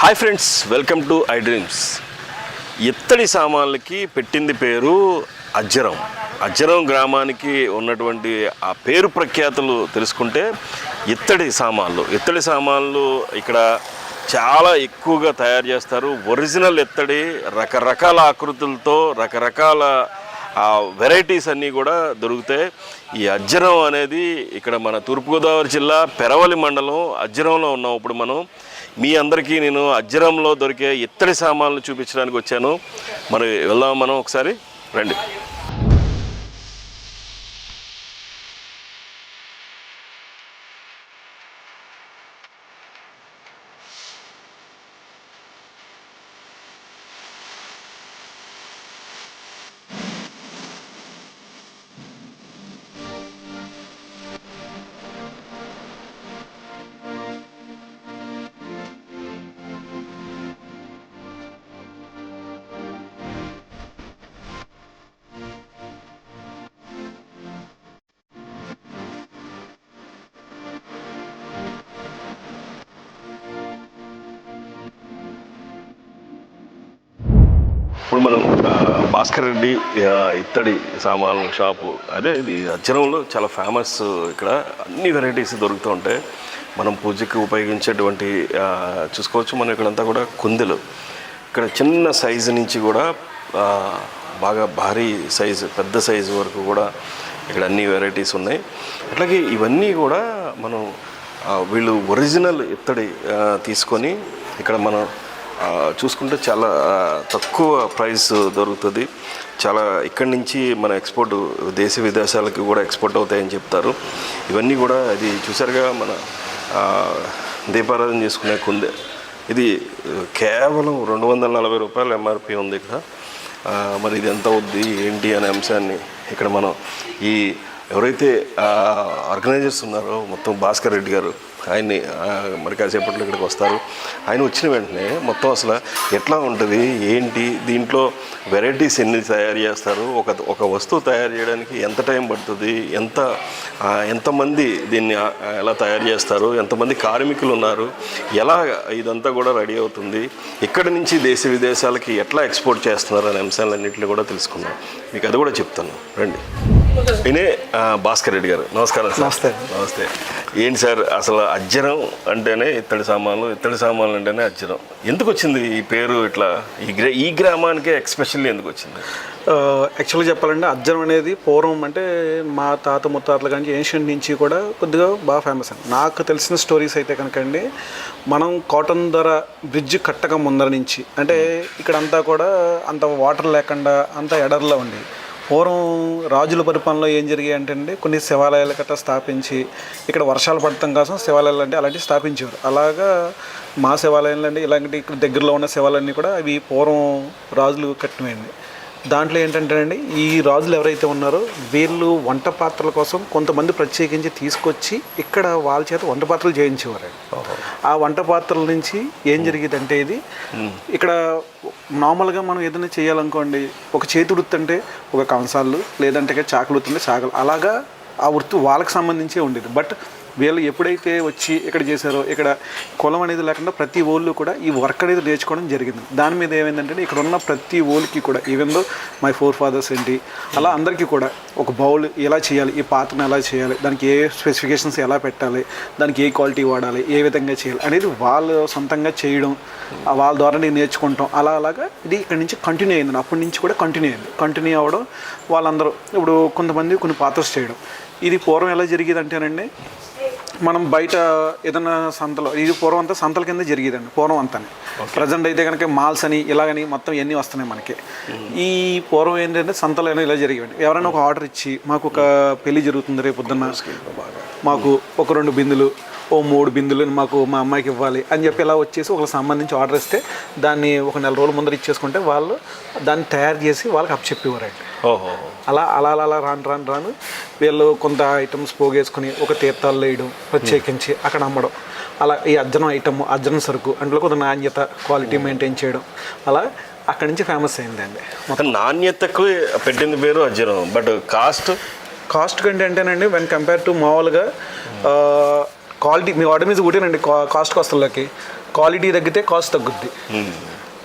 Hi friends welcome to I dreams. ఇత్తడి సామాన్లకి పెట్టింది పేరు అజ్జరం. అజ్జరం గ్రామానికి ఉన్నటువంటి ఆ పేరు ప్రఖ్యాతులు తెలుసుకుంటే ఇత్తడి సామాన్లు. ఇత్తడి సామాన్లు ఇక్కడ చాలా ఎక్కువగా తయారు చేస్తారు. ఒరిజినల్ ఇత్తడి రకరకాల ఆకృతులతో రకరకాల ఆ వెరైటీస్ అన్నీ కూడా దొరుకుతాయి ఈ అజ్జరం అనేది ఇక్కడ మన తూర్పుగోదావరి జిల్లా పెరవలి మండలం అజ్జరంలో ఉన్నాం. ఇప్పుడు మనం మీ అందరికీ నేను అజ్జరంలో దొరికే ఇత్తడి సామాన్లు చూపించడానికి వచ్చాను. మరి వెళ్దాం మనం ఒకసారి రండి. మనం భాస్కర్ రెడ్డి ఇత్తడి సామాన్ షాపు. అదే ఇది అచ్చరంలో చాలా ఫేమస్ ఇక్కడ. అన్ని వెరైటీస్ దొరుకుతూ ఉంటాయి. మనం పూజకి ఉపయోగించేటువంటి చూసుకోవచ్చు. మనం ఇక్కడంతా కూడా కుందెలు. ఇక్కడ చిన్న సైజు నుంచి కూడా బాగా భారీ సైజు పెద్ద సైజు వరకు కూడా ఇక్కడ అన్ని వెరైటీస్ ఉన్నాయి. అట్లాగే ఇవన్నీ కూడా మనం వీళ్ళు ఒరిజినల్ ఇత్తడి తీసుకొని ఇక్కడ మనం చూసుకుంటే చాలా తక్కువ ప్రైస్ దొరుకుతుంది. చాలా ఇక్కడి నుంచి మన ఎక్స్పోర్ట్ దేశ విదేశాలకు కూడా ఎక్స్పోర్ట్ అవుతాయని చెప్తారు. ఇవన్నీ కూడా ఇది చూసారుగా మన దీపారాధన చేసుకునే కుందే. ఇది కేవలం రెండు వందల నలభై రూపాయలు ఎంఆర్పి ఉంది ఇక్కడ. మరి ఇది ఎంత అవుద్ది ఏంటి అనే అంశాన్ని ఇక్కడ మనం ఈ ఎవరైతే ఆర్గనైజర్స్ ఉన్నారో మొత్తం భాస్కర్ రెడ్డి గారు ఆయన్ని మరి కాసేపట్లో ఇక్కడికి వస్తారు. ఆయన వచ్చిన వెంటనే మొత్తం అసలు ఎట్లా ఉంటుంది ఏంటి దీంట్లో వెరైటీస్ ఎన్ని తయారు చేస్తారు ఒక ఒక వస్తువు తయారు చేయడానికి ఎంత టైం పడుతుంది ఎంత ఎంతమంది దీన్ని ఎలా తయారు చేస్తారు ఎంతమంది కార్మికులు ఉన్నారు ఎలా ఇదంతా కూడా రెడీ అవుతుంది ఇక్కడి నుంచి దేశ విదేశాలకి ఎట్లా ఎక్స్పోర్ట్ చేస్తున్నారు అనే అంశాలన్నింటినీ కూడా తెలుసుకుందాం. మీకు అది కూడా చెప్తాను. రండి. ఈయనే ఆ, భాస్కర్ రెడ్డి గారు. నమస్కారం సార్. నమస్తే. నమస్తే. ఏంటి సార్ అసలు అజ్జరం అంటేనే ఇత్తడి సామాన్లు ఇత్తడి సామాన్లు అంటేనే అజ్జరం. ఎందుకు వచ్చింది ఈ పేరు ఇట్లా? ఈ గ్రా ఈ గ్రామానికే ఎక్స్పెషల్లీ ఎందుకు వచ్చింది? యాక్చువల్గా చెప్పాలంటే అజ్జరం అనేది పూర్వం అంటే మా తాత ముత్తాతల కానీ ఏన్షియంట్ నుంచి కూడా కొద్దిగా బాగా ఫేమస్ అండి. నాకు తెలిసిన స్టోరీస్ అయితే కనుకండి మనం కాటన్ ధర బ్రిడ్జ్ కట్టక ముందర నుంచి అంటే ఇక్కడంతా కూడా అంత వాటర్ లేకుండా అంత ఎడర్లో ఉంది. పూర్వం రాజుల పరిపాలనలో ఏం జరిగాయి అంటే అండి కొన్ని శివాలయాలు గట్రా స్థాపించి ఇక్కడ వర్షాలు పడటం కోసం శివాలయాలు అంటే అలాంటివి స్థాపించేవారు. అలాగా మా శివాలయాలు అంటే ఇలాంటి ఇక్కడ దగ్గరలో ఉన్న శివాలయాన్ని కూడా అవి పూర్వం రాజులు కట్టినవి దాంట్లో ఏంటంటేనండి ఈ రాజులు ఎవరైతే ఉన్నారో వీళ్ళు వంట పాత్రల కోసం కొంతమంది ప్రత్యేకించి తీసుకొచ్చి ఇక్కడ వాళ్ళ చేత వంట పాత్రలు చేయించేవారు ఆ వంట పాత్రల నుంచి ఏం జరిగేదంటే ఇది ఇక్కడ నార్మల్గా మనం ఏదైనా చేయాలనుకోండి ఒక చేతి వృత్తి అంటే ఒక కంసాలు లేదంటే చాకులు వృత్తి అంటే చాకలు అలాగా ఆ వృత్తి వాళ్ళకి సంబంధించే ఉండేది. బట్ వీళ్ళు ఎప్పుడైతే వచ్చి ఇక్కడ చేశారో ఇక్కడ కులం అనేది లేకుండా ప్రతి ఓళ్ళు కూడా ఈ వర్క్ అనేది నేర్చుకోవడం జరిగింది. దాని మీద ఏమైందంటే ఇక్కడ ఉన్న ప్రతి ఓళ్ళకి కూడా even though my forefathers ఏంటి అలా అందరికీ కూడా ఒక బౌల్ ఎలా చేయాలి ఈ పాత్రను ఎలా చేయాలి దానికి ఏ స్పెసిఫికేషన్స్ ఎలా పెట్టాలి దానికి ఏ క్వాలిటీ వాడాలి ఏ విధంగా చేయాలి అనేది వాళ్ళు సొంతంగా చేయడం వాళ్ళ ద్వారా నేను నేర్చుకుంటాం. అలా అలాగా ఇది ఇక్కడ నుంచి కంటిన్యూ అయింది. అప్పటి నుంచి కూడా కంటిన్యూ అయింది. కంటిన్యూ అవ్వడం వాళ్ళందరూ ఇప్పుడు కొంతమంది కొన్ని పాత్రస్ చేయడం. ఇది పూర్వం ఎలా జరిగేది అంటేనండి మనం బయట ఏదైనా సంతలో ఇది పూర్వం అంతా సంతల కింద జరిగేదండి పూర్వం అంతా ప్రజెంట్ అయితే కనుక మాల్స్ అని ఇలాగని మొత్తం ఇవన్నీ వస్తున్నాయి మనకి. ఈ పూర్వం ఏంటంటే సంతలు అయినా ఇలా జరిగేవండి. ఎవరైనా ఒక ఆర్డర్ ఇచ్చి మాకు ఒక పెళ్ళి జరుగుతుంది రేపు పొద్దున్న మాకు ఒక రెండు బిందులు ఓ మూడు బిందులు మాకు మా అమ్మాయికి ఇవ్వాలి అని చెప్పి ఇలా వచ్చేసి ఒకరికి సంబంధించి ఆర్డర్ ఇస్తే దాన్ని ఒక నెల రోజుల ముందర ఇచ్చేసుకుంటే వాళ్ళు దాన్ని తయారు చేసి వాళ్ళకి అప్పచెప్పేవారండి ఓహో. అలా అలా అలా అలా రాను రాను రాను వీళ్ళు కొంత ఐటమ్స్ పోగేసుకుని ఒక తీర్థాలు వేయడం ప్రత్యేకించి అక్కడ అమ్మడం. అలా ఈ అర్జనం ఐటమ్ అర్జనం సరుకు అందులో కొంత నాణ్యత క్వాలిటీ మెయింటైన్ చేయడం. అలా అక్కడి నుంచి ఫేమస్ అయిందండి. నాణ్యతకు పెట్టింది పేరు అజ్జరం బట్ కాస్ట్ కాస్ట్ కంటే అంటేనండి వెన్ కంపేర్ టు మామూలుగా క్వాలిటీ మీ ఆర్డర్ మీద కూడానండి కాస్ట్ కాస్ట్లకి క్వాలిటీ తగ్గితే కాస్ట్ తగ్గుద్ది.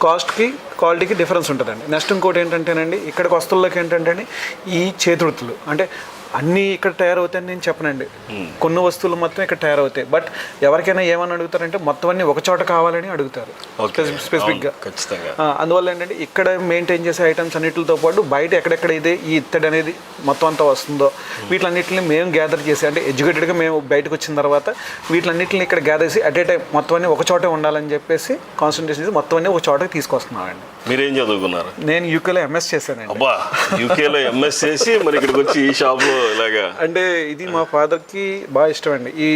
కాస్ట్కి క్వాలిటీకి డిఫరెన్స్ ఉంటుందండి. నెక్స్ట్ ఇంకోటి ఏంటంటేనండి ఇక్కడికి వస్తువులకి ఏంటంటే ఈ చేతుడుతులు అంటే అన్నీ ఇక్కడ తయారవుతాయని నేను చెప్పనండి. కొన్ని వస్తువులు మొత్తం ఇక్కడ తయారవుతాయి. బట్ ఎవరికైనా ఏమని అడుగుతారంటే మొత్తం అన్ని ఒక చోట కావాలని అడుగుతారు. స్పెసిఫిక్గా అందువల్ల ఏంటంటే ఇక్కడ మెయింటైన్ చేసే ఐటమ్స్ అన్నిటితో పాటు బయట ఎక్కడెక్కడ ఇదే ఈ ఇత్తడి అనేది మొత్తం అంతా వస్తుందో వీటిలన్నిటిని మేము గ్యాదర్ చేసి అంటే ఎడ్యుకేటెడ్గా మేము బయటకు వచ్చిన తర్వాత వీటిలన్నిటిని ఇక్కడ గ్యాదర్ చేసి అట్ ఏ టైం మొత్తం అన్ని ఒక చోటే ఉండాలని చెప్పేసి కాన్సన్ట్రేషన్ చేసి మొత్తం అన్ని ఒక చోటకి తీసుకొస్తున్నామండి. మీరేం చదువుకున్నారు? నేను యూకేలో ఎంఎస్ చేశానండి. అబ్బా యూకేలో ఎంఎస్ చేసి మరి ఇక్కడికి వచ్చి ఈ షాప్లో ఇలాగా. అంటే ఇది మా ఫాదర్కి బాగా ఇష్టం అండి ఈ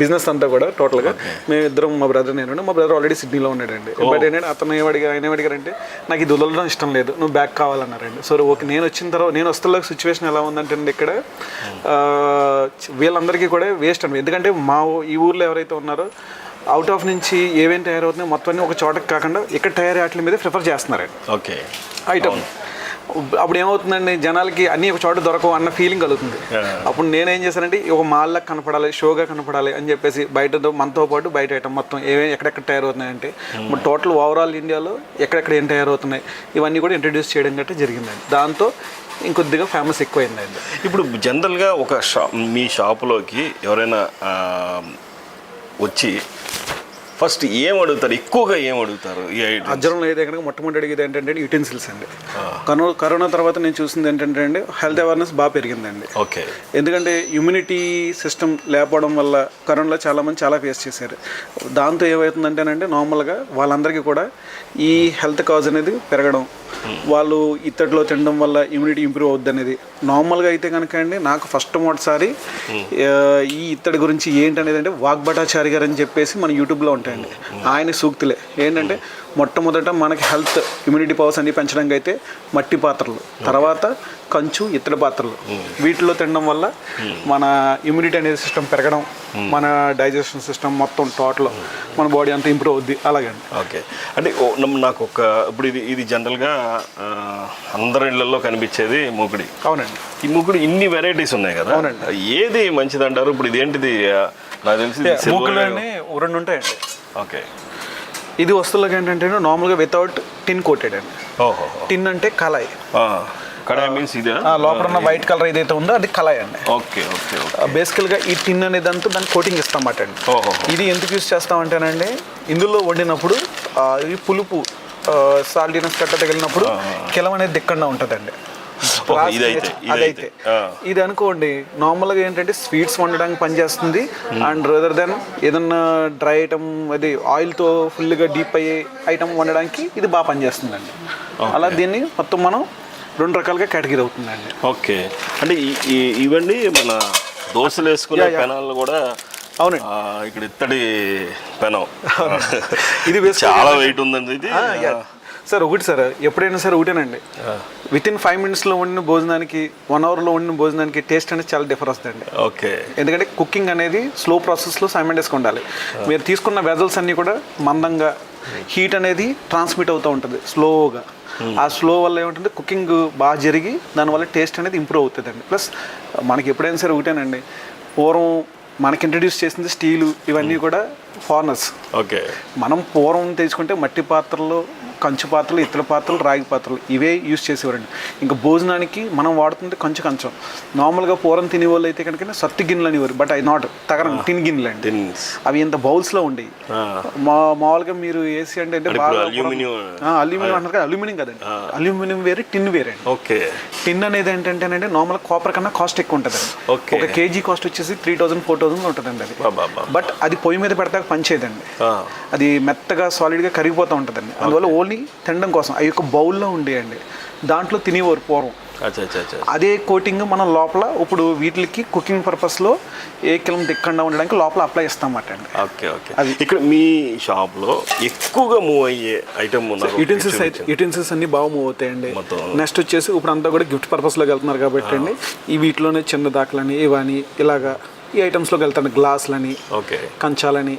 బిజినెస్ అంతా కూడా టోటల్గా మేము ఇద్దరం మా బ్రదర్ నేను మా బ్రదర్ ఆల్రెడీ సిడ్నీలో ఉన్నాడండి. బట్ ఏంటంటే అతను ఏమడిగారు ఆయన ఏమడిగారంటే నాకు ఇది వదలడం ఇష్టం లేదు. నువ్వు బ్యాక్ కావాలన్నారండి. సో ఓకే నేను వచ్చిన తర్వాత నేను వస్తున్న సిచ్యువేషన్ ఎలా ఉందంటే అండి ఇక్కడ వీళ్ళందరికీ కూడా వేస్ట్ అండి. ఎందుకంటే మా ఈ ఊర్లో ఎవరైతే ఉన్నారో అవుట్ ఆఫ్ నుంచి ఏమేమి తయారవుతున్నాయో మొత్తం అన్ని ఒక చోటకి కాకుండా ఇక్కడ తయారీ వాటి మీద ప్రిఫర్ చేస్తున్నారండి. ఓకే ఐటమ్ అప్పుడు ఏమవుతుందండి? జనాలకి అన్ని ఒక చోట దొరకవు అన్న ఫీలింగ్ కలుగుతుంది. అప్పుడు నేనేం చేశానంటే ఒక మాల్లా కనపడాలి షోగా కనపడాలి అని చెప్పేసి బయట మనతో పాటు బయట ఐటమ్ మొత్తం ఏమేమి ఎక్కడెక్కడ తయారవుతున్నాయంటే టోటల్ ఓవరాల్ ఇండియాలో ఎక్కడెక్కడ ఏం తయారవుతున్నాయి ఇవన్నీ కూడా ఇంట్రడ్యూస్ చేయడం గట్రా జరిగిందండి. దాంతో ఇంకొద్దిగా ఫేమస్ ఎక్కువైందండి. ఇప్పుడు జనరల్గా ఒక షాప్ మీ షాపులోకి ఎవరైనా వచ్చి ఫస్ట్ ఏం అడుగుతారు? ఎక్కువగా ఏం అడుగుతారు అజ్జరంలో అయితే కనుక మొట్టమొదటి అడిగేది ఏంటంటే యూటెన్సిల్స్ అండి. కరోనా కరోనా తర్వాత నేను చూసింది ఏంటంటే అండి హెల్త్ అవేర్నెస్ బాగా పెరిగిందండి. ఓకే. ఎందుకంటే ఇమ్యూనిటీ సిస్టమ్ లేకపోవడం వల్ల కరోనాలో చాలామంది చాలా ఫేస్ చేశారు. దాంతో ఏమవుతుందంటేనంటే నార్మల్గా వాళ్ళందరికీ కూడా ఈ హెల్త్ కాజ్ అనేది పెరగడం వాళ్ళు ఇత్తడిలో తినడం వల్ల ఇమ్యూనిటీ ఇంప్రూవ్ అవుద్ది అనేది నార్మల్గా అయితే కనుక అండి నాకు ఫస్ట్ మొదటిసారి ఆ, ఈ ఇత్తడి గురించి ఏంటనేది అంటే వాగ్భటాచారి గారు అని చెప్పేసి మన యూట్యూబ్లో ఉంటాయండి. ఆయన సూక్తులే. ఏంటంటే మొట్టమొదట మనకి హెల్త్ ఇమ్యూనిటీ పవర్స్ అన్ని పెంచడానికి అయితే మట్టి పాత్రలు. తర్వాత కంచు ఇత్తడి పాత్రలు. వీటిలో తినడం వల్ల మన ఇమ్యూనిటీ అనేది సిస్టమ్ పెరగడం మన డైజెషన్ సిస్టమ్ మొత్తం టోటల్ మన బాడీ అంతా ఇంప్రూవ్ అవుద్ది. అలాగండి. ఓకే. అంటే నాకు ఒక ఇప్పుడు ఇది ఇది జనరల్గా అందరి ఇళ్ళలో కనిపించేది మూకుడి. అవునండి. ఈ మూకుడు ఇన్ని వెరైటీస్ ఉన్నాయి కదా. అవునండి. ఏది మంచిది అంటారు ఇప్పుడు ఇది ఏంటిది? ఆ, నాకు తెలిసి మూకులని రెండు ఉంటాయండి. ఓకే. ఇది వస్తువులకి ఏంటంటే నార్మల్గా వితౌట్ టిన్ కోటెడ్ అండి. ఓహో. టిన్ అంటే కళాయి. కడాయి మీన్స్ ఇదే? ఆ లోపల ఉన్న వైట్ కలర్ ఏదైతే ఉందో అది కళాయి అండి. Okay okay okay. బేసికల్గా ఈ టిన్ అనేది అంతా దానికి కోటింగ్ ఇస్తామట అండి ఓహో. ఇది ఎందుకు యూస్ చేస్తామంటేనండి ఇందులో వండినప్పుడు ఈ పులుపు సాల్టీనెస్ కట్ట తగిలినప్పుడు కిలం అనేది దిక్కుండా ఉంటుందండి. అదైతే. ఇది అనుకోండి నార్మల్గా ఏంటంటే స్వీట్స్ వండడానికి పనిచేస్తుంది అండ్ రదర్ దెన్ ఏదన్నా డ్రై ఐటమ్ అది ఆయిల్తో ఫుల్గా డీప్ అయ్యే ఐటమ్ వండడానికి ఇది బాగా పనిచేస్తుందండి అలా దీన్ని మొత్తం మనం రెండు రకాలుగా కేటగిరీ అవుతుందండి. ఓకే. అంటే ఇవన్నీ మన దోశలు వేసుకునే పెనాలు కూడా అవునండి. ఆ, ఇక్కడ ఇత్తడి పెనం. ఇది చాలా వెయిట్ ఉందండి ఇది. సార్ ఒకటి సార్ ఎప్పుడైనా సరే ఒకటేనండి. విత్ ఇన్ ఫైవ్ మినిట్స్లో వండిన భోజనానికి వన్ అవర్లో వండిన భోజనానికి టేస్ట్ అనేది చాలా డిఫర్ వస్తుందండి. ఓకే. ఎందుకంటే కుకింగ్ అనేది స్లో ప్రాసెస్లో సైమెండెస్గా ఉండాలి. మీరు తీసుకున్న వెజల్స్ అన్నీ కూడా మందంగా హీట్ అనేది ట్రాన్స్మిట్ అవుతూ ఉంటుంది స్లోగా ఆ స్లో వల్ల ఏమిటంటే కుకింగ్ బాగా జరిగి దానివల్ల టేస్ట్ అనేది ఇంప్రూవ్ అవుతుందండి. ప్లస్ మనకి ఎప్పుడైనా సరే ఒకటేనండి పూర్వం మనకి ఇంట్రడ్యూస్ చేసింది స్టీలు ఇవన్నీ కూడా ఫారినర్స్ ఓకే. మనం పూర్వం తీసుకుంటే మట్టి పాత్రలు కంచు పాత్రలు ఇతర పాత్రలు రాగి పాత్రలు ఇవే యూజ్ చేసేవారండి. ఇంకా భోజనానికి మనం వాడుతుంటే కంచు కంచం. నార్మల్గా పూర్వం తినే వాళ్ళు అయితే కనుక సత్తి గిన్నెలు అనేవారు బట్ ఐ నాట్ తగరం టిన్ గిన్నెలు అండి. అవి ఇంత బౌల్స్లో ఉండేవి. మా మామూలుగా మీరు ఏసీ అంటే బాగా అల్యూమినియం అంటారు కదా అల్యూమినియం కదండి. అల్యూమినియం వేరే టిన్ వేరే అండి. ఓకే. టిన్ అనేది ఏంటంటేనంటే నార్మల్ కాపర్ కన్నా కాస్ట్ ఎక్కువ Okay. ఒక కేజీ కాస్ట్ వచ్చేసి త్రీ థౌసండ్ ఫోర్ థౌసండ్ ఉంటుందండి అది. బట్ అది పొయ్యి మీద పెడతాక పనిచేయదండి. అది మెత్తగా సాలిడ్గా కరిగిపోతూ ఉంటుందండి. అందువల్ల ఓన్లీ తినడం కోసం. అవి ఒక బౌల్లో ఉండేయండి. దాంట్లో తినేవారు పూర్వం. అదే కోటింగ్ మనం లోపల ఇప్పుడు వీటికి కుకింగ్ పర్పస్లో ఏ కిలం దిక్కుండా ఉండడానికి లోపల అప్లై ఇస్తామట అండి. Okay okay. ఇక్కడ మీ షాప్లో ఎక్కువగా మూవ్ అయ్యే ఐటమ్ యూటెన్సిల్స్ అయితే యూటెన్సిల్స్ అన్ని బాగా మూవ్ అవుతాయండి. నెక్స్ట్ వచ్చేసి ఇప్పుడు అంతా కూడా గిఫ్ట్ పర్పస్లోకి వెళ్తున్నారు కాబట్టి అండి. ఈ వీటిలోనే చిన్న దాఖలని ఇవని ఇలాగా ఈ ఐటమ్స్లోకి వెళ్తాను. గ్లాసులని ఓకే. కంచాలని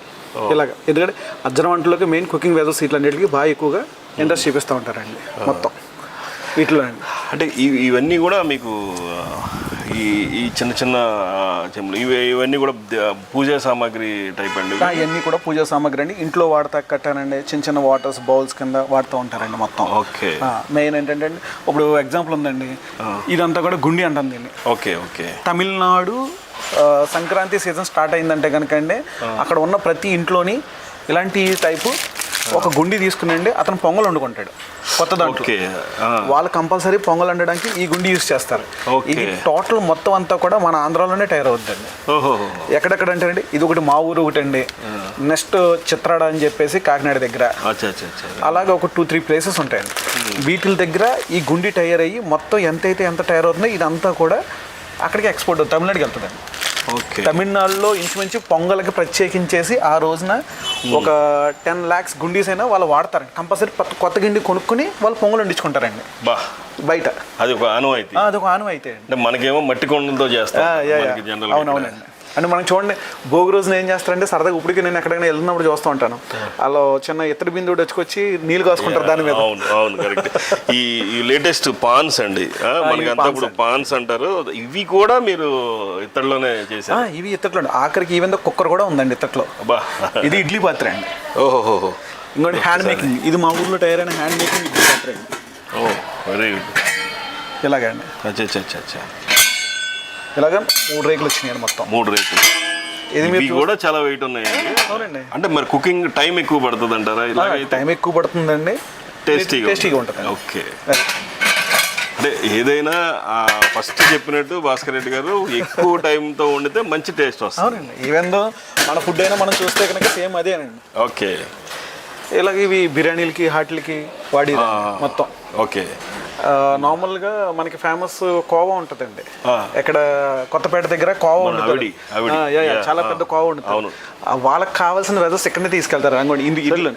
ఇలాగ. ఎందుకంటే అజ్జన వంటలోకి మెయిన్ కుకింగ్ వెజల్స్ ఇట్లన్నిటికీ బాగా ఎక్కువగా ఇంట్రెస్ట్ చూపిస్తూ ఉంటారండి మొత్తం. వీటిలో అంటే ఇవి ఇవన్నీ కూడా మీకు ఈ ఈ చిన్న చిన్న చెంబులు. ఇవి ఇవన్నీ కూడా పూజా సామాగ్రి టైప్ అండి ఇవి? ఇవన్నీ కూడా పూజా సామాగ్రి అండి. ఇంట్లో వాడతా కట్టానండి. చిన్న చిన్న వాటర్స్ బౌల్స్ కింద వాడుతూ ఉంటారండి మొత్తం. ఓకే. మెయిన్ ఏంటంటే అండి, ఇప్పుడు ఎగ్జాంపుల్ ఉందండి. ఇదంతా కూడా గుండి అంటాం దీన్ని. Okay okay. Tamil Nadu Sankranti season start అయిందంటే కనుక అండి అక్కడ ఉన్న ప్రతి ఇంట్లోని ఇలాంటి టైపు ఒక గుండి తీసుకునండి అతను పొంగల్ వండుకుంటాడు. కొత్త దాంట్లో. వాళ్ళు కంపల్సరీ పొంగల్ వండడానికి ఈ గుండి యూస్ చేస్తారు. ఇది టోటల్ మొత్తం అంతా కూడా మన ఆంధ్రాలోనే తయారవుద్దండి. ఎక్కడెక్కడ అంటే అండి ఇది ఒకటి మా ఊరు ఒకటి అండి నెక్స్ట్ చిత్రాడ అని చెప్పేసి కాకినాడ దగ్గర. అలాగే ఒక టూ త్రీ ప్లేసెస్ ఉంటాయండి. వీటి దగ్గర ఈ గుండి టైర్ అయ్యి మొత్తం ఎంతైతే ఎంత టైర్ అవుతుందో ఇదంతా కూడా అక్కడికి ఎక్స్పోర్ట్ అవుతుంది తమిళనాడుకి వెళ్తుందండి. తమిళనాడులో ఇంచుమించు పొంగల్కి ప్రత్యేకించేసి ఆ రోజున ఒక టెన్ ల్యాక్స్ గుండీస్ అయినా వాళ్ళు వాడతారండి. కంపల్సరీ కొత్త గిండి కొనుక్కుని వాళ్ళు పొంగల్ వండించుకుంటారండి. బా. బయట. అది ఒక ఆనవాయితీ. ఆ, అదొక ఆనం అయితే అండి. అంటే మనకేమో మట్టి కొండలతో చేస్తాం అవునవునండి. అంటే మనం చూడండి భోగి రోజున ఏం చేస్తారంటే సరదాగా ఇప్పటికి నేను ఎక్కడికైనా వెళ్తున్నప్పుడు చూస్తూ ఉంటాను. అలా చిన్న ఇత్తడి బిందువు వచ్చుకొచ్చి నీళ్ళు కాసుకుంటారు దాని మీద. అవును అవును కరెక్ట్ ఈ లేటెస్ట్ పాన్స్ అండి. మనకంతా ఇప్పుడు పాన్స్ అంటారు. ఇవి కూడా మీరు ఇత్తడిలోనే చేశారు. ఇవి ఇత్తట్లో ఆఖరికి ఈవెన్ కుక్కర్ కూడా ఉందండి ఇత్తట్లో ఇది ఇడ్లీ పాత్ర అండి. ఓహో ఇంకోటి హ్యాండ్ మేకింగ్ ఇది మా ఊర్లో తయారైన హ్యాండ్ మేకింగ్ ఇడ్లీ పాత్ర అండి. ఓ వెరీ గుడ్ ఇలాగే అండి. అచ్చా అచ్చా అచ్చా అచ్చా. ఇలాగ మూడు రేకులు వచ్చినాయండి మొత్తం. మూడు రేట్లు ఇది మీరు కూడా చాలా వెయిట్ ఉన్నాయండి అవునండి. అంటే మరి కుకింగ్ టైం ఎక్కువ పడుతుంది అంటారా? ఇలాగైతే? టైం ఎక్కువ పడుతుందండి. టేస్టీగా టేస్టీగా ఉంటుంది. ఓకే అంటే ఏదైనా ఫస్ట్ చెప్పినట్టు భాస్కర్ రెడ్డి గారు ఎక్కువ టైంతో వండితే మంచి టేస్ట్ వస్తుంది. అవునండి. మన ఫుడ్ అయినా మనం చూస్తే కనుక సేమ్ అదేనండి ఓకే ఇలాగ ఇవి బిర్యానీలకి హాట్లకి వాడి మొత్తం. ఓకే నార్మల్గా మనకి ఫేమస్ కోవా ఉంటుందండి. ఆ. ఎక్కడ కొత్తపేట దగ్గర కోవా ఉంటుంది. చాలా. పెద్ద కోవా ఉంటుంది. వాళ్ళకి కావాల్సిన వెదర్స్ ఇక్కడనే తీసుకెళ్తారు. అనుకోండి ఇంది ఇల్లు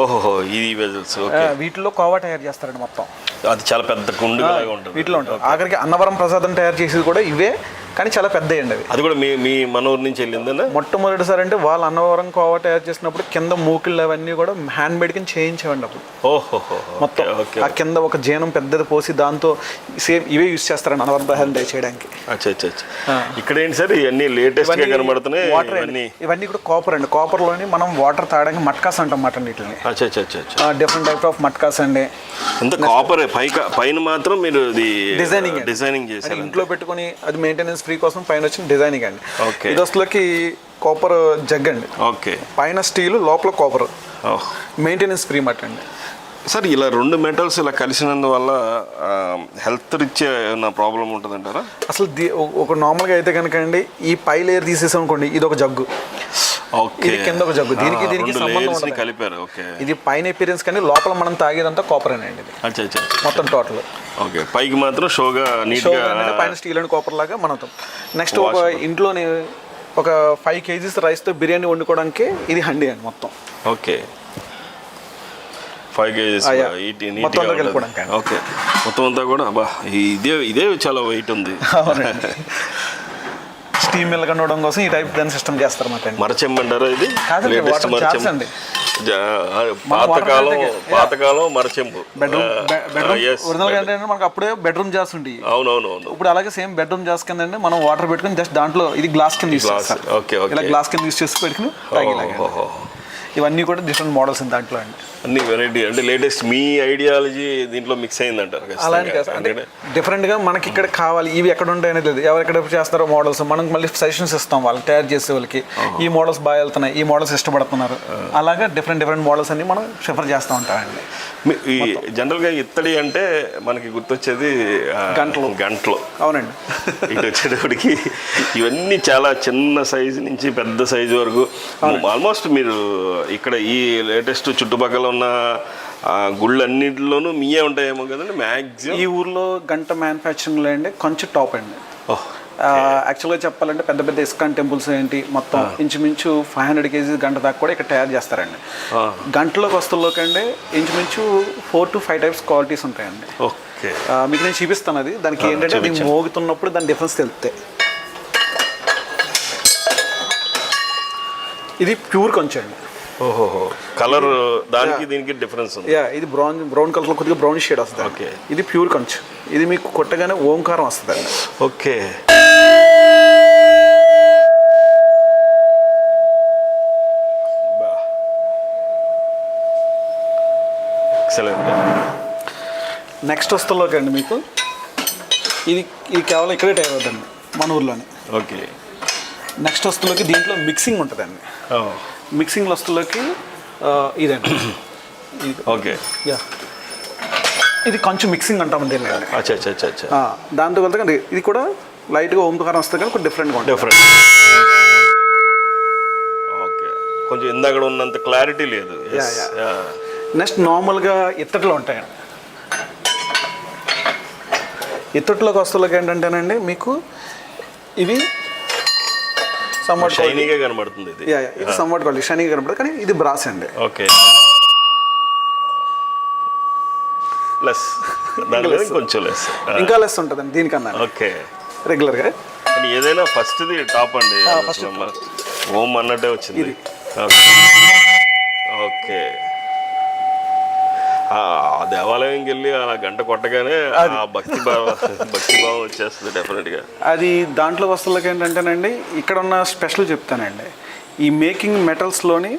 ఓహో ఇది వెజల్స్ వీటిలో కోవా తయారు చేస్తారండి మొత్తం. అది చాలా పెద్ద గుండు ఉంటుంది. వీటిలో ఉంటుంది. ఆఖరికి అన్నవరం ప్రసాదం తయారు చేసేది కూడా ఇవే. కానీ చాలా పెద్దయండి అవి అది. కూడా మీ మీ మన ఊరు నుంచి వెళ్ళిందన్నా మొట్టమొదటిసారి అంటే వాళ్ళు అన్నవరం కోవా తయారు చేసినప్పుడు కింద మూకిళ్ళు అవన్నీ కూడా హ్యాండ్ మేడ్ కింద చేయించేవండి అప్పుడు. ఓహో మొత్తం ఆ కింద ఒక జీనం పెద్దది పోసి దాంతో సేమ్ ఇవే యూస్ చేస్తారండి అన్నవరం ప్రసాదం తయారు చేయడానికి అచ్చా అచ్చా అచ్చా. ఇక్కడ ఏంటి సార్? ఇవన్నీ లేటెస్ట్ కనబడుతున్నాయి. వాటర్ ఇవన్నీ. ఇవన్నీ కూడా కాపర్ అండి. కాపర్లోని మనం వాటర్ తాగడానికి మట్కాస్ అంటాం మాట వీటిని. అచ్చా అచ్చా అచ్చా అచ్చా. డిఫరెంట్ టైప్ ఆఫ్ మట్కాస్ అండి. అంత కాపర్ పైన మాత్రం మీరు. డిజైనింగ్ అంటే చేశారు ఇంట్లో పెట్టుకొని అది మెయింటెనెన్స్ ఫ్రీ కోసం పైన వచ్చిన డిజైనింగ్ అండి. ఇది అసలుకి కాపర్ జగ్ అండి ఓకే. పైన స్టీల్ లోపల కాపర్. మెయింటెనెన్స్ ఫ్రీ మాట అండి. సార్ ఇలా రెండు మెటల్స్ ఇలా కలిసినందువల్ల హెల్త్ రీత్యా ఏమైనా ప్రాబ్లం ఉంటుందంటారా? అసలు ది- ఒ- ఒక నార్మల్గా అయితే కనుక అండి ఈ పై లేయర్ తీసేసాం అనుకోండి ఇది ఒక జగ్గు. ఇది కింద ఒక జగ్గు. దీనికి దీనికి సంబంధం ఉండదు. కలిపారు. ఓకే. ఇది పైన ఎపీరియన్స్ కానీ లోపల మనం తాగేదంతా కాపర్ అండి ఇది. మొత్తం టోటల్ ఓకే. పైకి మాత్రం షోగా నీట్ షో గా ఏంటంటే పైన స్టీల్ అండ్ కాపర్ లాగా మనం నెక్స్ట్ ఒక ఇంట్లోని ఒక ఫైవ్ కేజీస్ రైస్తో బిర్యానీ వండుకోవడానికి ఇది హండి అండి మొత్తం. ఓకే. ఫైవ్ కేజీస్ నీట్గా. ఓకే. మొత్తం అంతా కూడా అబ్బా ఇదే ఇదే చాలా వెయిట్ ఉంది. అవునండి స్టీమ్ మిల్ కనవడం కోసం ఈ టైప్ దాని సిస్టమ్ చేస్తారు మాట అండి. మరచెంబంటారా ఇది? కాదండి, jars అండి. పాతకాలం పాతకాలం మరచెంబు. బెడ్రూమ్ ఒరిజినల్గా మనకు అప్పుడే బెడ్రూమ్ జార్స్ ఉంటాయి అవునవును అవును ఇప్పుడు అలాగే సేమ్ బెడ్రూమ్ జార్స్ కింద అండి మనం వాటర్ పెట్టుకుని జస్ట్ దాంట్లో ఇది గ్లాస్ కింద యూస్ చేస్తారు. okay. ఇలా గ్లాస్ కింద యూస్ చేసి పెట్టుకుని. ఇవన్నీ కూడా డిఫరెంట్ మోడల్స్ దాంట్లో అండి. అన్ని వెరైటీ అంటే లేటెస్ట్ మీ ఐడియాలజీ దీంట్లో మిక్స్ అయిందంటారు అలాంటి అంటే డిఫరెంట్గా మనకి ఇక్కడ కావాలి ఇవి ఎక్కడ ఉంటాయి అనేది లేదు. ఎవరు ఎక్కడ చేస్తారో మోడల్స్ మనం మళ్ళీ సజెషన్స్ ఇస్తాం వాళ్ళకి తయారు చేసే వాళ్ళకి. ఈ మోడల్స్ బాగా వెళ్తున్నాయి ఈ మోడల్స్ ఇష్టపడుతున్నారు. అలాగా డిఫరెంట్ డిఫరెంట్ మోడల్స్ అన్ని మనం ప్రిఫర్ చేస్తూ ఉంటామండి. ఈ జనరల్గా ఇత్తడి అంటే మనకి గుర్తొచ్చేది గంటలు. గంటలు. అవునండి. ఇటు వచ్చేటప్పటికి ఇవన్నీ చాలా చిన్న సైజు నుంచి పెద్ద సైజు వరకు. ఆల్మోస్ట్ మీరు ఇక్కడ ఈ లేటెస్ట్ చుట్టుపక్కల ఉన్న గుళ్ళన్నిటిలోనూ మీయే ఉంటాయేమో కదండి మ్యాక్సిమం ఈ ఊర్లో గంట మ్యానుఫ్యాక్చరింగ్లో అండి. కొంచెం టాప్ అండి యాక్చువల్గా చెప్పాలంటే పెద్ద పెద్ద ఇస్కాన్ టెంపుల్స్ ఏంటి మొత్తం ఇంచుమించు ఫైవ్ హండ్రెడ్ కేజీస్ గంట దాకా కూడా ఇక్కడ తయారు చేస్తారండి. గంటలోకి వస్తుల్లోకి అండి ఇంచుమించు four to five types qualities ఉంటాయండి. మీకు నేను చూపిస్తాను అది. దానికి ఏంటంటే అది మోగుతున్నప్పుడు దాని డిఫరెన్స్ తెలుస్తాయి. ఇది ప్యూర్ కొంచెం అండి. ఓహోహో. కలర్ దానికి దీనికి డిఫరెన్స్ ఉంది. యా ఇది బ్రౌన్ బ్రౌన్ కలర్లో కొద్దిగా బ్రౌన్ షేడ్ వస్తుంది. Okay. ఇది ప్యూర్ కంచు ఇది మీకు కొట్టగానే ఓంకారం వస్తుంది. ఓకే ఎక్సలెంట్ నెక్స్ట్ వస్తువులోకి అండి మీకు. ఇది ఇది కేవలం ఇక్కడే టైం అవుతుందండి మన ఊర్లోనే. ఓకే నెక్స్ట్ వస్తువులోకి దీంట్లో మిక్సింగ్ ఉంటుందండి. Oh. మిక్సింగ్ ఇదండి ఇది. ఓకే. యా ఇది కొంచెం మిక్సింగ్ అంటాం దీన్ని. అండి అచ్చా అచ్చా అచ్చా. దాంతో వెళ్తే ఇది కూడా లైట్గా ఓంకారం వస్తుంది కానీ కొంచెం డిఫరెంట్గా ఉంటుంది. Different okay. కొంచెం ఇందాక ఉన్నంత క్లారిటీ లేదు. నెక్స్ట్ నార్మల్గా ఇత్తట్లో ఉంటాయండి ఇత్తట్లోకి వస్తువులకి ఏంటంటేనండి మీకు ఇవి సమ్మట్ షైనీగా కనబడుతుంది ఇది. ఇది సమ్మట్ క్వాలిటీ షైనింగ్ కనపడదు కానీ ఇది బ్రాస్ అండి ఓకే. లెస్ కొంచెం లెస్ ఇంకా లెస్ ఉంటుందండి దీనికన్నా. ఓకే. రెగ్యులర్గా ఏదైనా ఫస్ట్ది టాప్ అండి. ఓం అన్నట్టే వచ్చింది. ఓకే. ఆ దేవాలయంకి వెళ్ళి అలా గంట కొట్టగానే ఆ భక్తి భావం భక్తి భావం వచ్చేస్తుంది డెఫినెట్గా అది దాంట్లో వస్తువులకి ఏంటంటేనండి ఇక్కడ ఉన్న స్పెషల్ చెప్తానండి. ఈ మేకింగ్ మెటల్స్లోని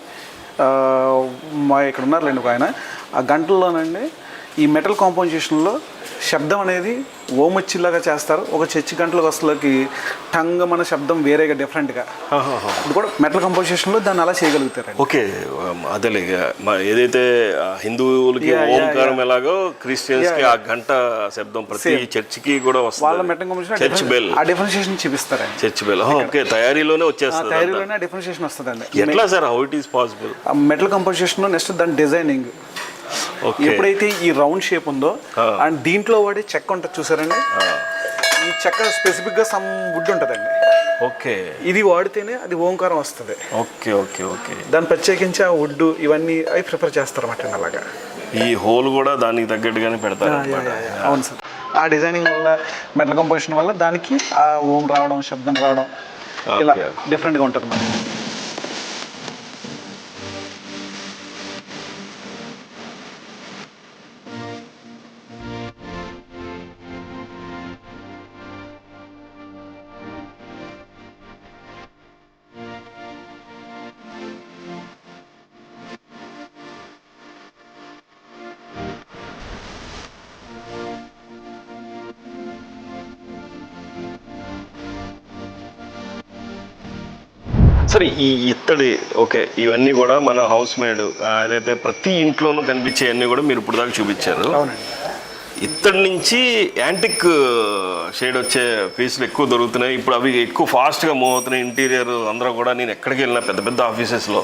మా ఇక్కడ ఉన్నారులేండి ఒక ఆయన. ఆ గంటల్లోనండి ఈ మెటల్ కాంపోజిషన్లో శబ్దం అనేది ఓమొచ్చిలాగా చేస్తారు. ఒక చర్చి గంటల వస్తువులకి టంగ్ మన శబ్దం వేరేగా డిఫరెంట్గా ఇది కూడా మెటల్ కంపోజిషన్లో దాన్ని అలా చేయగలుగుతారండి. ఓకే అదేలే ఏదైతే హిందువులకి ఓంకారం ఎలాగో క్రిస్టియన్స్కి ఆ గంట శబ్దం ప్రతి చర్చికి కూడా వాళ్ళ వస్తుంది మెటల్ కంపోజిషన్ చర్చ్ బెల్. ఆ డిఫరెన్షియేషన్ చూపిస్తారండి. Church bell. ఓకే తయారీలోనే వచ్చేస్తుంది తయారీలోనే డిఫరెన్షియేషన్ వస్తుందండి. ఎట్లా sir how it is possible ఆ మెటల్ కంపోజిషన్ నెక్స్ట్ దాని డిజైనింగ్ ఎప్పుడైతే ఈ రౌండ్ షేప్ ఉందో అండ్ దీంట్లో వాడే చెక్క ఉంటుంది చూసారండి? ఈ చెక్క స్పెసిఫిక్గా సమ్ వుడ్ ఉంటుందండి. ఓకే ఇది వాడితేనే అది ఓంకారం వస్తుంది. ఓకే ఓకే ఓకే దాన్ని ప్రత్యేకించి ఆ వుడ్ ఇవన్నీ అవి ప్రిఫర్ చేస్తారన్నమాట అలాగా. ఈ హోల్ కూడా దానికి తగ్గట్టుగానే పెడతారు అన్నమాట. అవును సార్. ఆ డిజైనింగ్ వల్ల మెటల్ కంపోజిషన్ వల్ల దానికి ఆ ఓం రావడం శబ్దం రావడం ఇలా. డిఫరెంట్గా ఉంటుంది సరే ఈ ఇత్తడి ఓకే ఇవన్నీ కూడా మన హౌస్ మేడ్ ఏదైతే ప్రతి ఇంట్లోనూ కనిపించే అన్ని కూడా మీరు ఇప్పుడు దాకా చూపించారు. ఇత్తడి నుంచి యాంటిక్ షేడ్ వచ్చే పీసులు ఎక్కువ దొరుకుతున్నాయి. ఇప్పుడు అవి ఎక్కువ ఫాస్ట్గా మూవ్ అవుతున్నాయి. ఇంటీరియర్ అందరూ కూడా నేను ఎక్కడికి వెళ్ళినా పెద్ద పెద్ద ఆఫీసెస్లో